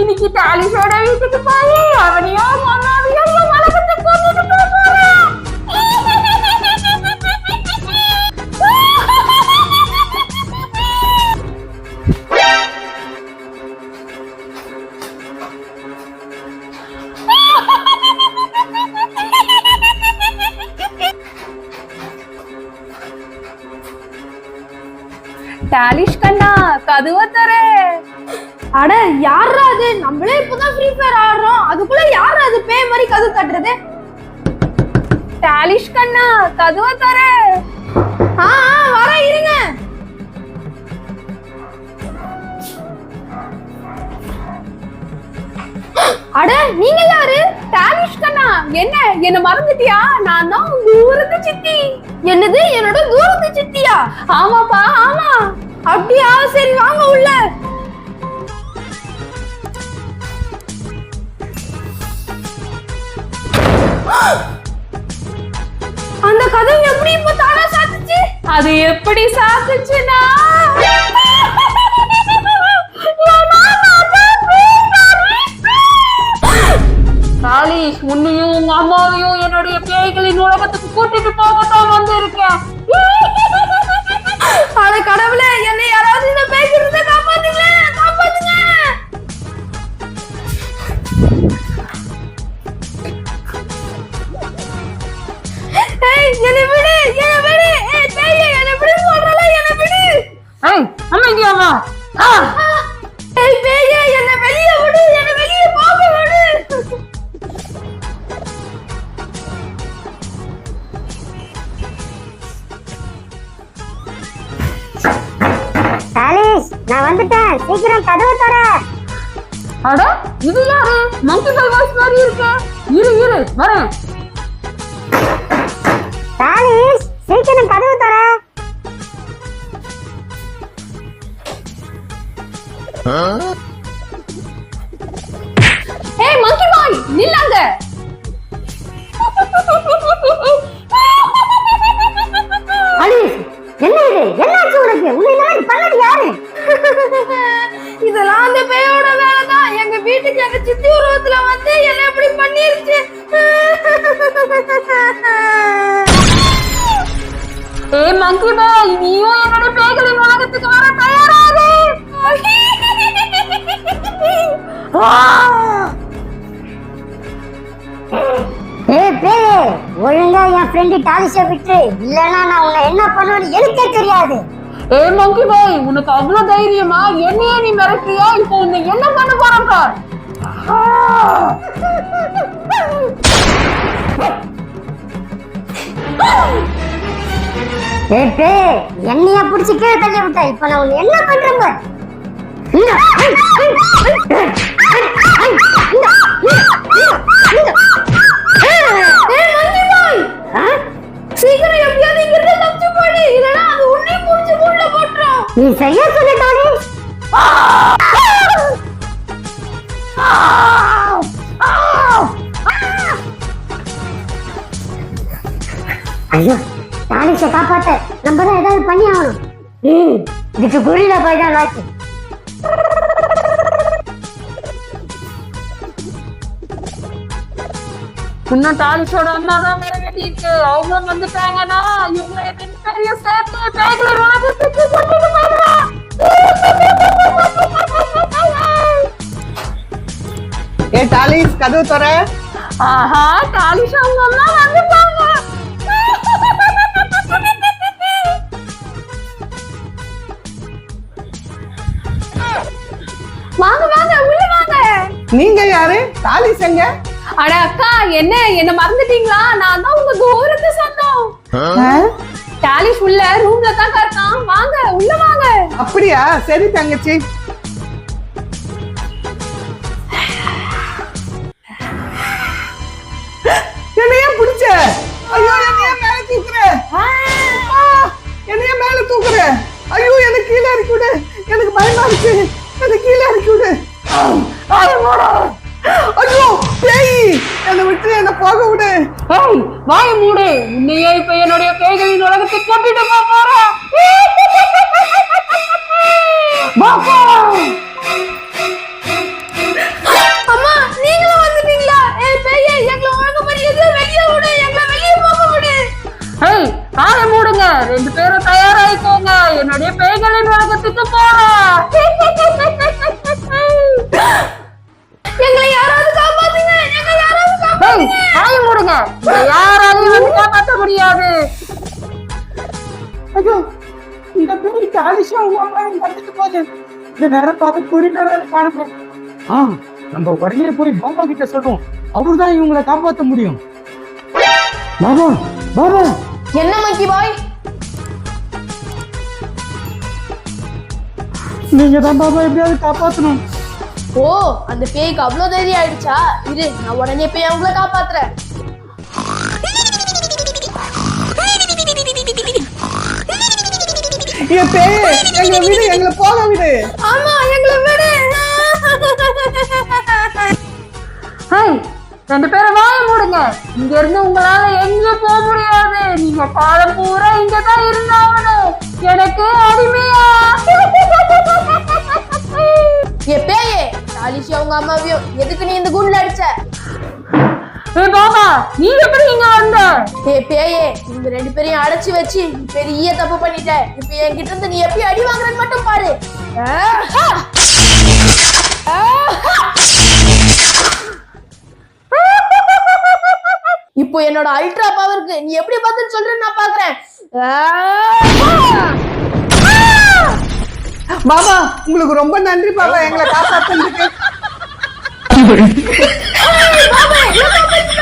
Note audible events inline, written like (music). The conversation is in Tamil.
இன்னைக்கு தாலிஷோட வீட்டுக்கு போய் அவனையும் மாமாவையும் என் உலகத்தை கூட்டிட்டு போக போறேன் டாலிஷ் கண்ணா கதுவை தர அட யாரா அது? நம்மளே இப்பதான் ஃப்ரீ ஃபயர் ஆடுறோம். அதுக்குள்ள யாரா அது? பே மாதிரி கது தட்டுறது? டாலிஷ் கண்ணா கதுவ தர. ஆ வர இருங்க. அட நீங்க யாரு? டாலிஷ் கண்ணா. என்ன என்ன மறந்துட்டியா? நான் தான் உங்க ஊருக்கு சித்தி. என்னது? என்னோட தூரத்து சித்தியா? ஆமாப்பா ஆமா. அப்படியா சரி வாங்க உள்ள. அந்த கதை எப்படி இப்ப தானா சாத்துச்சு? அது எப்படி சாத்துச்சுன்னா? தாலிஷ் உன்னையும் உங்க அம்மாவையும் என்னுடைய பேய்களின் உலகத்துக்கு கூட்டிட்டு போகத்தான் வந்திருக்கேன். அட கடவுளே ஏய் பேயே என்னை வெளிய விடு என்னை வெளிய போக விடு. தாலிஷ் நான் வந்துட்டேன். சீக்கிரம் கதவை தர அட இது யாரு? மங்கி பாய் வாய்ஸ் மாதிரி இருக்கு. இரு இரு வரேன். தாலிஷ் சீக்கிரம் கதவை ஏய் மங்கி பாய் நில்லாங்க தாலிஷ் என்ன இது? என்னாச்சு உனக்கு? உன்னை இந்த மாதிரி பண்ணது யாரு? இதெல்லாம் அந்த பேயோட வேலை தான் எங்க வீட்டுக்கு எங்க சித்தி உருவத்துல வந்து என்ன இப்படி பண்ணிருச்சு. (laughs) ஏய் மங்கி பாய் நீயும் ஏய் பேயே ஒழுங்கா என் ஃப்ரெண்டு டாலிஷை விட்டு இல்லனா நான் உன்னை என்ன பண்ணுவேன்னு எனக்கே தெரியாது ஏய் மங்கி பாய் உனக்கு அவ்வளவு தைரியமா என்னையே நீ மிரட்டியா இப்போ உன்னை என்ன பண்ண போறோம் பார் ஏய் பே என்னைய பிடிச்சி கீழே தள்ளி விட்ட இப்ப நான் உன்னை என்ன பண்றேன் பார். சீக்கிரம் எப்படியாவது இங்க இருந்து தப்பிச்சு போடு இல்லனா அது உன்னை புடிச்சு உள்ள போட்டுரும் நீ சரியா சொல்ல ஐயோ காப்பாத்த நம்ம தான் ஏதாவது பண்ணி ஆகணும் இதுக்கு குரில போய் தான் இன்னும் டாலிஷோட அம்மா தான் அவங்க வந்துட்டாங்கன்னா இவங்க சேர்த்து உலகத்துக்கு போயிடுவேன் ஏ டாலிஸ் கதவு தர ஆஹா டாலிஷ் அவங்க அம்மா வந்துட்டாங்க வாங்க வாங்க உள்ள வாங்க. நீங்க யாரு? டாலிஸ் எங்க அட அக்கா என்ன என்ன மறந்துட்டீங்களா? நான் தான் உங்க தூரத்து சொந்தம். டாலிஷ் உள்ள ரூம்ல தான் இருக்கான். வாங்க உள்ள வாங்க. அப்படியா? சரி தங்கச்சி. என்னைய பிடிச்ச? ஐயோ என்னைய மேல தூக்குற? என்னைய மேல தூக்குற? ஐயோ எனக்கு கீழே இறக்கி விடு. எனக்கு பயமா இருக்கு. எனக்கு கீழே இறக்கி விடு. என்ன போக விடு. ஏய் வாய மூடு. உன்னையே இப்ப என்னுடைய பேய்களின் உலகத்துக்கு கொண்டுட்டு போக போறேன் அம்மா மூடுங்க. ரெண்டு பேரும் தயாராயிக்கோங்க. என்னுடைய பேய்களின் உலகத்துக்கு போறேன் வாய மூடுங்க. யாராலையும் வந்து காப்பாற்ற முடியாது. ஐயோ இந்த பேரு காலிஷா அம்மா வந்துட்டு போகுது. இந்த நேரம் பார்த்து குறி நேரம் காணுங்க ஆ நம்ம உடனே போய் பாபா கிட்ட சொல்றோம். அவர்தான் இவங்களை காப்பாத்த முடியும். பாபா பாபா என்ன மங்கி பாய்? நீங்க தான் பாபா எப்படியாவது காப்பாத்தணும். ஓ அந்த பேய்க்கு அவ்வளவு தைரியம் ஆயிடுச்சா? இரு நான் உடனே போய் அவங்கள காப்பாத்துறேன். எங்களை விடு எங்களை போக விடு. ஆமா எங்களை விடு. ஹேய் ரெண்டு பேரும் வாய மூடுங்க. இங்க இருந்து உங்களால எங்கேயும் போக முடியாது. நீங்க காலம் பூரா இங்க தான் இருந்தாகணும். எனக்கு அடிமையா. ஏ தாலிஷி அவங்க அம்மாவையும் எதுக்கு நீ இந்த குண்ல அடிச்ச? ஏய் பாபா நீ எப்படி இங்க வந்த? ஏ பேயே இந்த ரெண்டு பேரையும் அடைச்சு வச்சு பெரிய தப்பு பண்ணிட்ட. இப்ப என்கிட்ட இருந்து நீ எப்படி அடி வாங்குறன்னு மட்டும் பாரு! இப்போ என்னோட அல்ட்ரா பவருக்கு நீ எப்படி பதில் சொல்றேன்னு நான் பாக்குறேன்! பாபா உங்களுக்கு ரொம்ப நன்றி பாபா எங்களை காப்பாத்துறதுக்கு. (laughs)